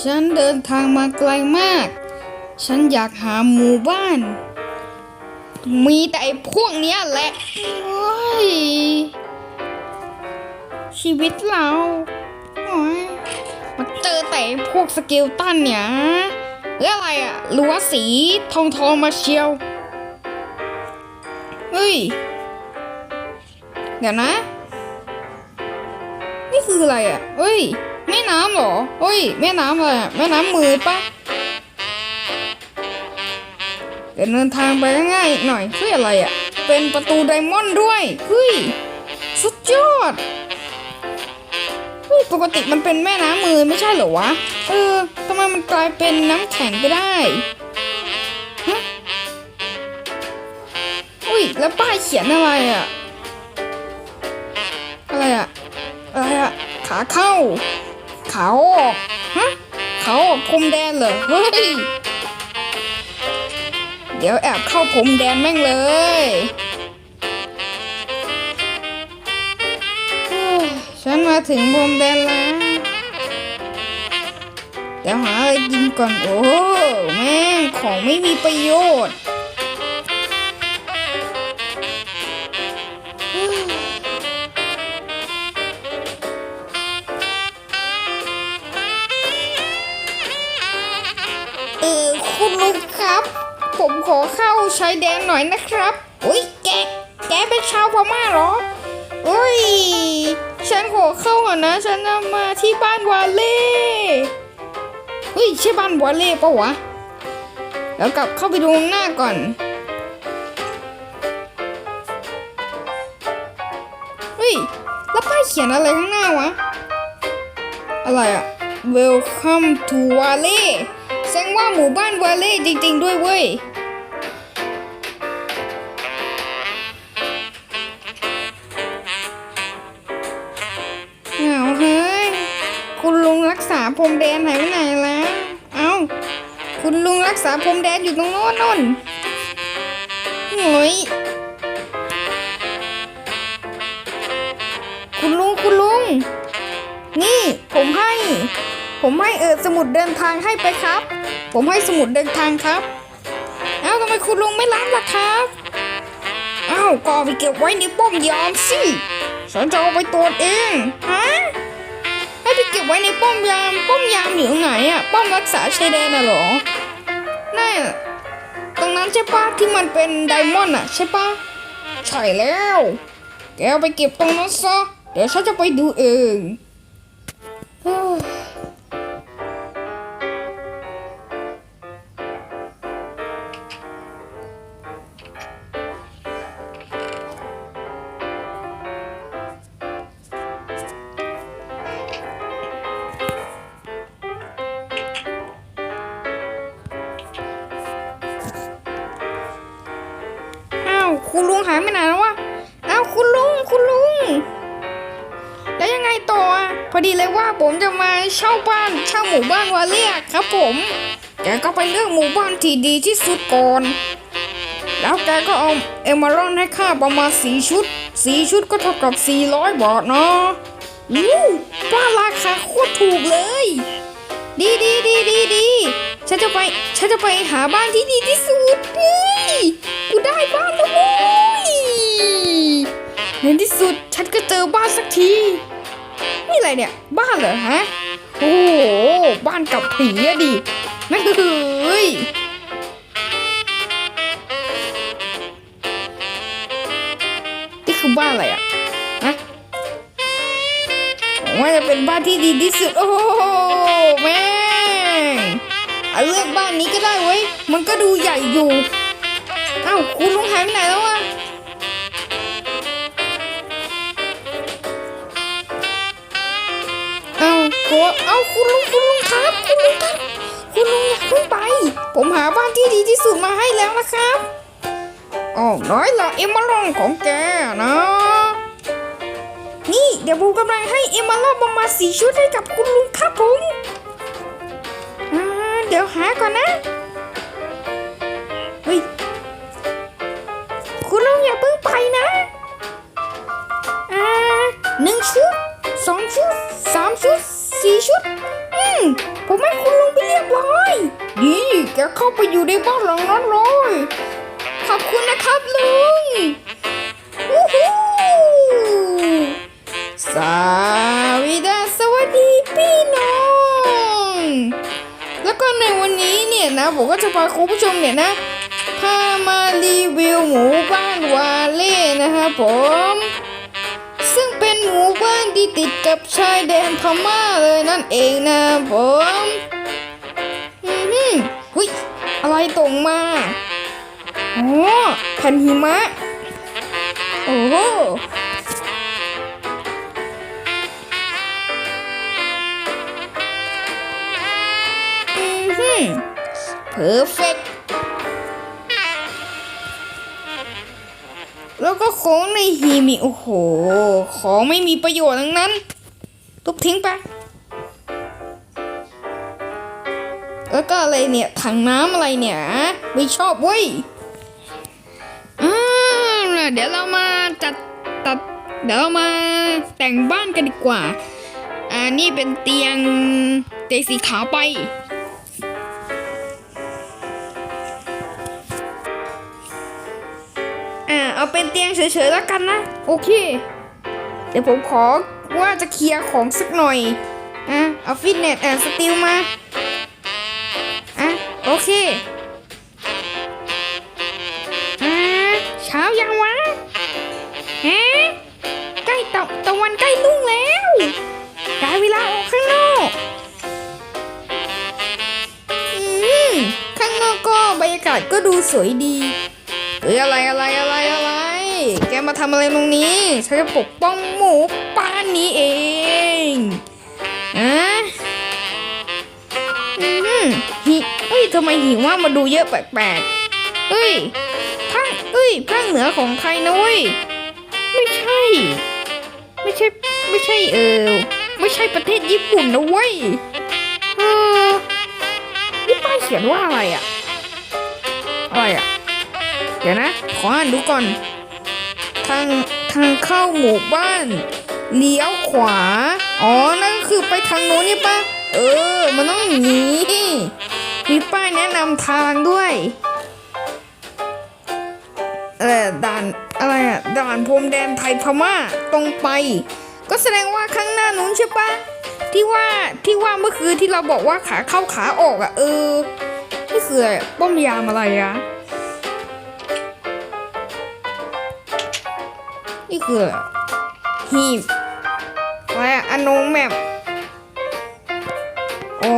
ฉันเดินทางมาไกลมาก ฉันอยากหาหมู่บ้าน มีแต่ไอ้พวกเนี้ยแหละโอ้ยชีวิตเราโอ้ยมาเจอแต่พวกสเกลตันเนี่ยเรื่องอะไรอะรั้วสีทองทองมาเชียว เฮ้ย เดี๋ยวนะ นี่คืออะไรอะเฮ้ย แม่น้ำเหรอเฮ้ย แม่น้ำอะไรอะแม่น้ำมือปะเดินทางไปง่ายๆหน่อยเฮ้ยอะไรอะเป็นประตูไดมอนด์ด้วย เฮ้ย สุดยอด เฮ้ย ปกติมันเป็นแม่น้ำมือไม่ใช่เหรอวะ เออทำไมมันกลายเป็นน้ำแข็งไปได้ฮะอุ้ย แล้วป้ายเขียนอะไรอะอะไรอะอะไรอะขาเข้า เขาฮะเขาออกพรมแดนเหรอเฮ้ยเดี๋ยวแอบเข้าพรมแดนแม่งเลยเฮ้ยฉันมาถึงพรมแดนแล้วเดี๋ยวหาอะไรกินก่อนโอ้แม่งของไม่มีประโยชน์ ชายแดนหน่อยนะครับอุ้ยแกแกเป็นชาวพม่าเหรออุ้ยฉันขอเข้าก่อนนะ ฉันจะมาที่บ้านวาเล่เฮ้ยใช่บ้านวาเล่ปะวะ แล้วกลับเข้าไปดูข้างหน้าก่อนเฮ้ยแล้วป้ายเขียนอะไรข้างหน้าวะ อะไรอะ Welcome to Valley แสดงว่าหมู่บ้านวาเล่จริง ๆ ด้วยเว้ย พรมแดนหายไปไหนแล้ว เอ้า คุณลุงรักษาพรมแดนอยู่ตรงโน้นนนโอยคุณลุงคุณลุง นี่ผมให้ ผมให้เออสมุดเดินทางให้ไปครับ ผมให้สมุดเดินทางครับ เอ้าทำไมคุณลุงไม่รับล่ะครับเอ้าก็เอไปเก็บไว้ในป้อมยามสิฉันจะเอาไปตรวจเองฮะ ไปเก็บไว้ในป้อมยาม ป้อมยามอยู่ตรงไหนอะป้อมรักษาชายแดนอะเหรอนั่นตรงนั้นใช่ปะที่มันเป็นไดมอนด์อะใช่ปะใช่แล้ว แกไปเก็บตรงนั้นซะ เดี๋ยวฉันจะไปดูเอง ดีเลยว่าผมจะมาเช่าบ้านเช่าหมู่บ้านวาเลียครับผมแกก็ไปเลือกหมู่บ้านที่ดีที่สุดก่อน แล้วแกก็เอาเอมเมอรอนให้ค่าประมาณสีชุดสีชุดก็เท่ากับ 400 บาทเนาะอู้บ้านราคาโคตรถูกเลย ดีดีดีดีดีฉันจะไปฉันจะไปหาบ้านที่ดีที่สุดเฮ้ยกูได้บ้านแล้วโว้ยในที่สุดฉันก็เจอบ้านสักที นี่อะไรเนี่ย บ้านเหรอฮะ โอ้โห บ้านกับผีอะดินั่นคือเฮ้ยนี่คือบ้านอะไรอะฮะมว่าจะเป็นบ้านที่ดีที่สุด โอ้โหแม่เอาเลือกบ้านนี้ก็ได้เว้ย มันก็ดูใหญ่อยู่ อ้าว คุณลุงหายไปไหนแล้วอะ เอาคุณลุงคุณลุงครับคุณลุงครับคุณลุงอย่าเพิ่งไป ผมหาบ้านที่ดีที่สุดมาให้แล้วนะครับอ๋อน้อยละเอมเมอรอนของแกนะ นี่เดี๋ยวผมกำลังให้เอมเมอรอนประมาณสีชุดให้กับคุณลุงครับผมเดี๋ยวหาก่อนนะ ครับลุงวู้ฮู้สวัสดีสวัสดีพี่น้อง แล้วก็ในวันนี้เนี่ยนะผมก็จะพาคุณผู้ชมเนี่ยนะพามารีวิวหมู่บ้านวาเล่นะครับผม ซึ่งเป็นหมู่บ้านที่ติดกับชายแดนพม่าเลยนั่นเองนะผม อือหือหุยอะไรตกมา โอ้แผ่นหิมะ โอ้โหอือหือเพอร์เฟกแล้วก็ของในหีมีโอ้โห ของไม่มีประโยชน์ทั้งนั้น ทุบทิ้งไป แล้วก็อะไรเนี่ย ถังน้ำอะไรเนี่ย ไม่ชอบเว้ย เดี๋ยวเรามาจัดตัดเดี๋ยวเรามาแต่งบ้านกันดีกว่า อ่า นี่เป็นเตียงเตียงสีขาวไป อ่า เอาเป็นเตียงเฉยๆแล้วกันนะ โอเค เดี๋ยวผมขอว่าจะเคลียร์ของสักหน่อย อะ เอาฟิตเนสอะสติลมา อะ โอเค วันใกล้รุ่งแล้วได้เวลาออกข้างนอกอืมข้างนอกก็บรรยากาศก็ดูสวยดีเฮ้ยอะไรอะไรอะไรอะไร แกมาทำอะไรตรงนี้ ฉันจะปกป้องหมูป้านนี้เองอะอือหือหิเฮ้ยทำไมหิว่ามาดูเยอะแปลกๆเฮ้ยภาคเฮ้ยภาคเหนือของใครนะเว้ย ไม่ใช่เออ ไม่ใช่ประเทศญี่ปุ่นนะเว้ยเออนี่ป้ายเขียนว่าอะไรอะอะไรอะเดี๋ยวนะ ขออ่านดูก่อน ทางทางเข้าหมู่บ้าน เลี้ยวขวา อ๋อ นั่นก็คือไปทางโน้นนี่ปะเออ มันต้องอย่างนี้ มีป้ายแนะนำทางด้วยเออด่านอะไรอะด่านพรมแดนไทยพม่าตรงไป ก็แสดงว่าข้างหน้านู้นใช่ปะที่ว่าที่ว่าเมื่อคืนที่เราบอกว่าขาเข้าขาออกอะเออนี่คืออะไรป้อมยามอะไรอะนี่คือหีบอะไรอะอนโนแมปอ๋อ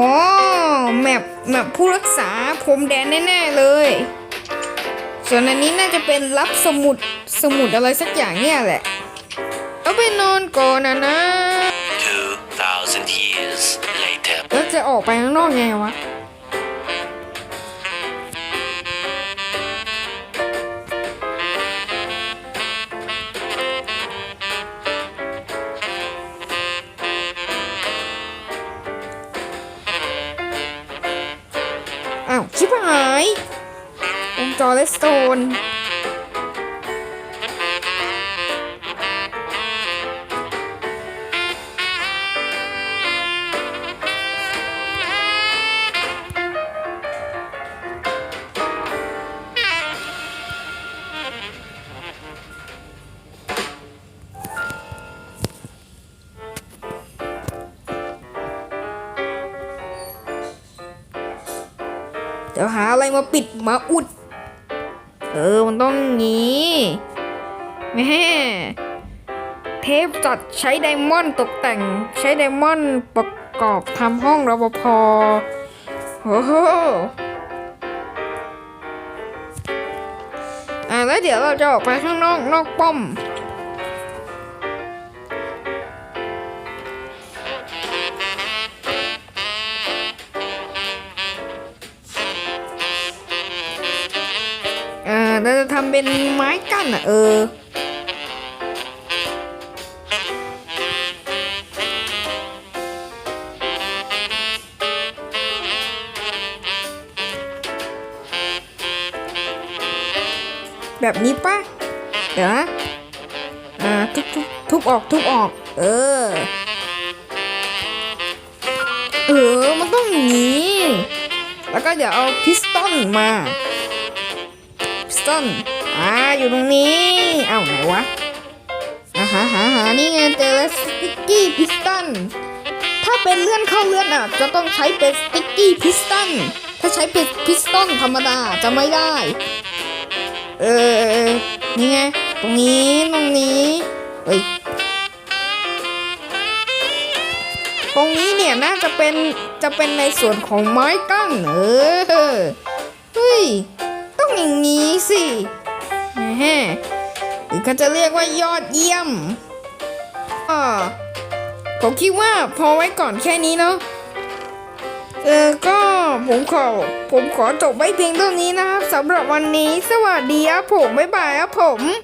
แมปแมปผู้รักษาพรมแดนแน่ๆเลย ส่วนอันนี้น่าจะเป็นรับสมุดสมุดอะไรสักอย่างเนี่ยแหละ นอนก่อนนะนะ 2,000 years later. แล้วจะออกไปข้างนอกไงวะ อ้าวชิบหาย วงจรเลสโตน ดี๋ยวหาอะไรมาปิดมาอุด เออมันต้องงี้แม่เทปจัดใช้ไดมอนด์ตกแต่ง ใช้ไดมอนด์ประกอบทำห้องรปภโอ้โหอ่าแล้วเดี๋ยวเราจะออกไปข้างนอกนอกป้อมาเราจะทำเป็นไม้กั้นอะเออ แบบนี้ปะเดี๋ยวนะอ่าทุบทุบทุบออกทุบออก เออ เออ มันต้องอย่างนี้ แล้วก็เดี๋ยวเอาพิสตันมา สตันอ่าอยู่ตรงนี้ เอ้าไหนวะอ่าหาหาหานี่ไงเจอแล้วสติกกี้พิสตัน ถ้าเป็นเลื่อนเข้าเลื่อนอะ จะต้องใช้เป็นสติกกี้พิสตัน ถ้าใช้เป็นพิสตันธรรมดาจะไม่ได้ เออนี่ไง ตรงนี้ ตรงนี้เฮ้ย ตรงนี้เนี่ยน่าจะเป็นจะเป็นในส่วนของไม้กั้นเออ เขาจะเรียกว่ายอดเยี่ยมอ่าผมคิดว่าพอไว้ก่อนแค่นี้เนาะเออก็ผมขอผมขอจบไว้เพียงเท่านี้นะครับสำหรับวันนี้ สวัสดีครับผม บ๊ายบายครับผม